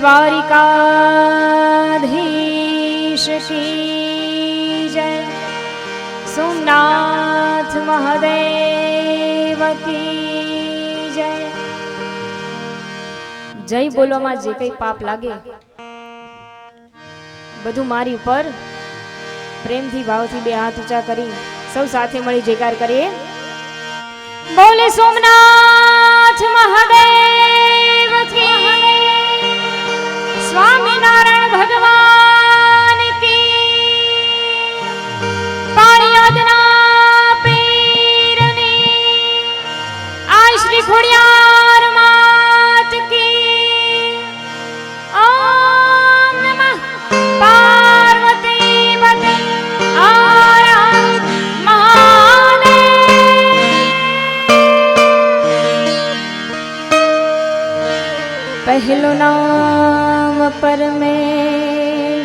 દ્વારિકાધીશ જય. સોમનાથ મહાદેવ જય. જય બોલોમાં જે કંઈ પાપ લાગે, બધું મારી ઉપર પ્રેમથી ભાવથી બે હાથ ઊંચા કરી સૌ સાથે મળી જયકાર કરીએ. બોલે સોમનાથ મહાદેવ પહેલું નામ પરમેશ્વરો.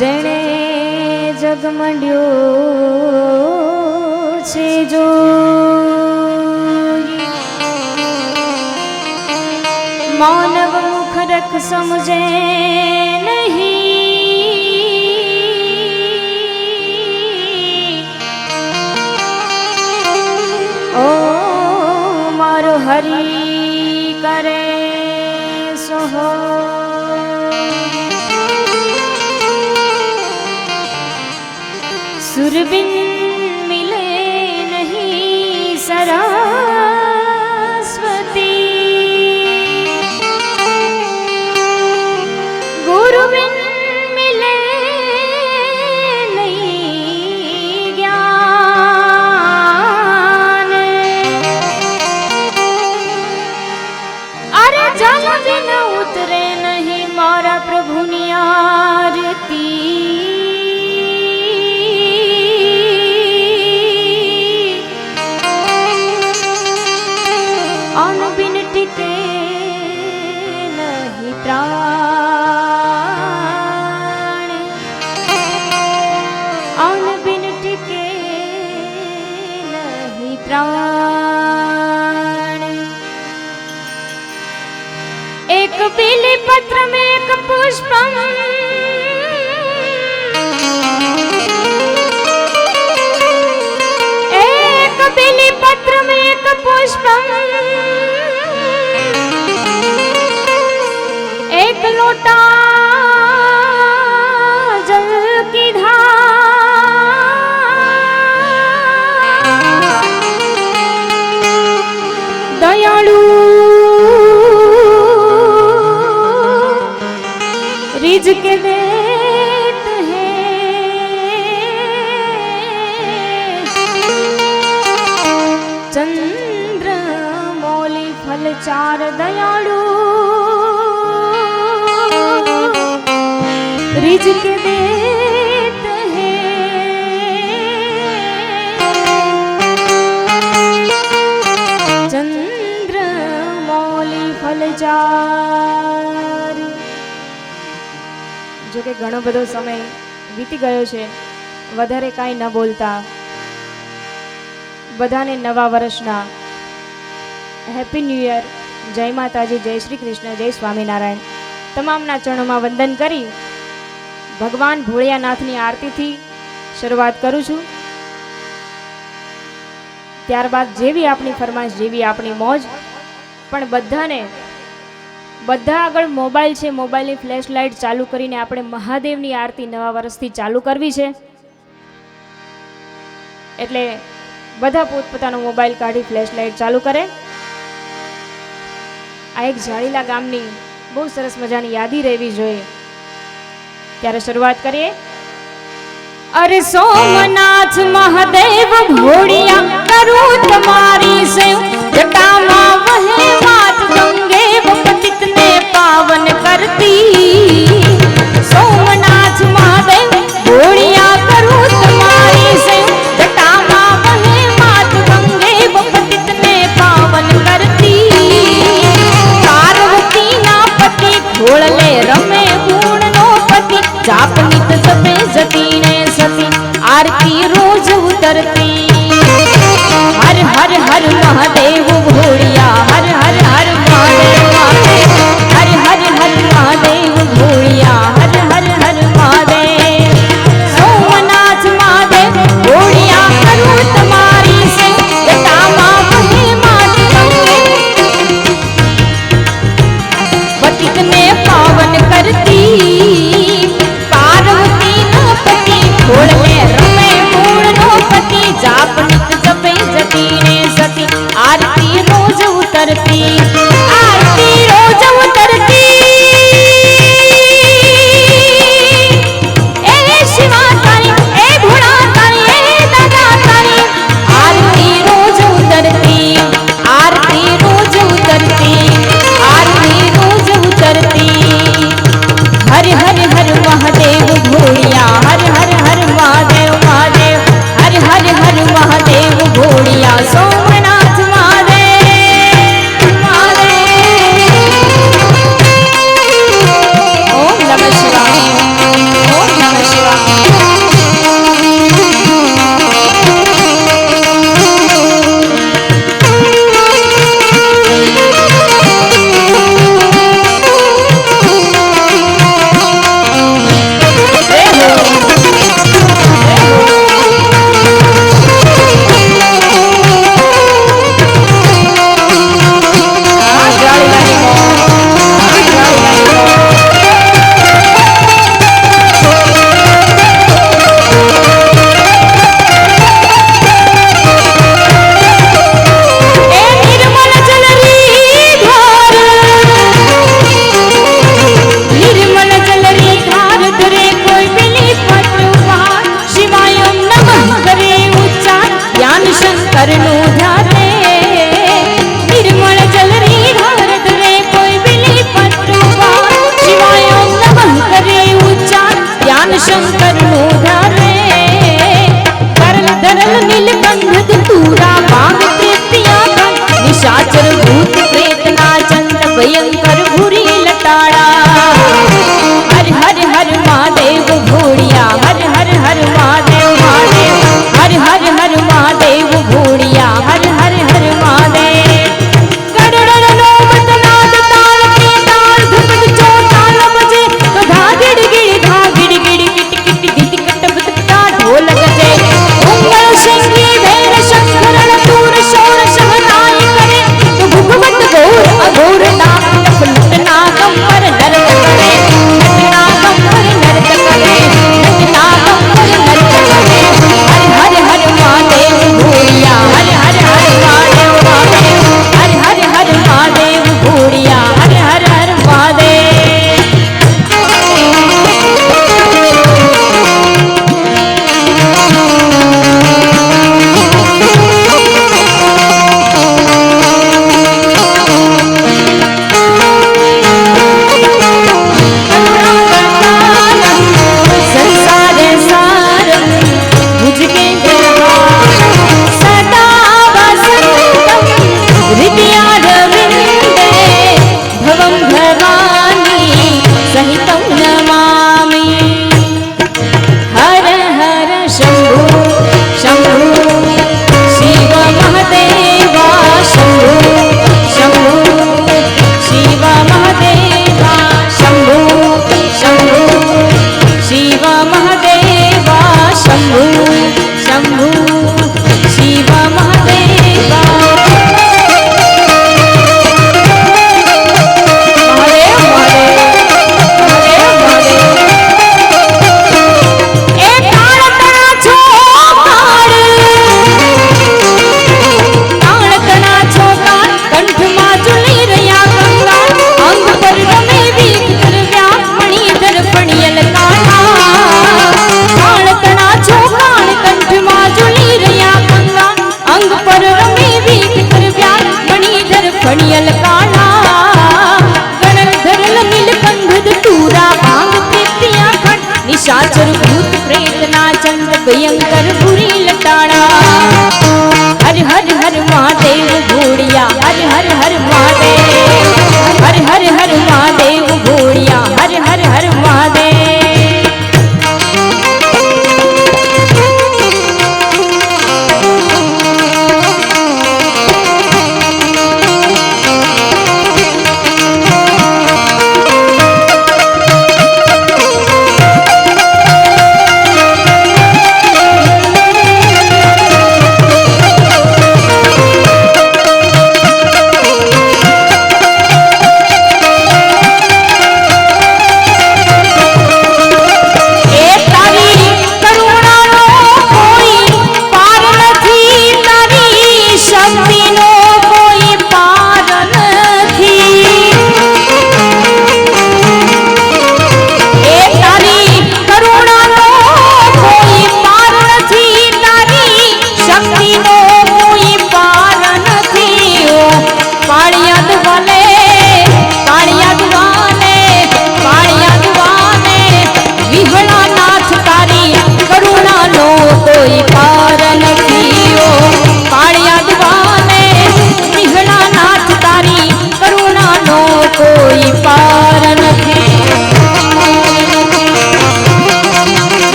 જેણે જગમંડ્યો છે જો માનવ મુખ રખ સમજે ઓ મારો હરી કરે સોહો. સુરબિન रिझक देत है चंद्र मौली फल चार दयालु रिझक देत કે ઘણો બધો સમય વીતી ગયો છે, વધારે કાંઈ ન બોલતા. બધાને નવા વર્ષના. હેપી ન્યૂ યર જય માતાજી, જય શ્રી કૃષ્ણ, જય સ્વામિનારાયણ. તમામના ચરણોમાં વંદન કરી ભગવાન ભોળિયાનાથની આરતીથી શરૂઆત કરું છું. ત્યારબાદ જેવી આપણી ફરમાશ જેવી આપણી મોજ, પણ બધાને બધા આગળ મોબાઈલ છે, મોબાઈલની ફ્લેશ લાઇટ ચાલુ કરીને આપણે મહાદેવની આરતી નવા વર્ષથી ચાલુ કરવી છે. એટલે બધા પોતપોતાનો મોબાઈલ કાઢી ફ્લેશ લાઇટ ચાલુ કરે. આ એક જાળીલા ગામની બહુ સરસ મજાની યાદી રહેવી જોઈએ. ત્યારે શરૂઆત કરીએ. અરે સોમનાથ મહાદેવ ભોળિયા કરું તમારી સેવ. જટામાં વહે વાત ગંગે આરતી રોજ ઉતરતી. હર હર હર મહાદેવ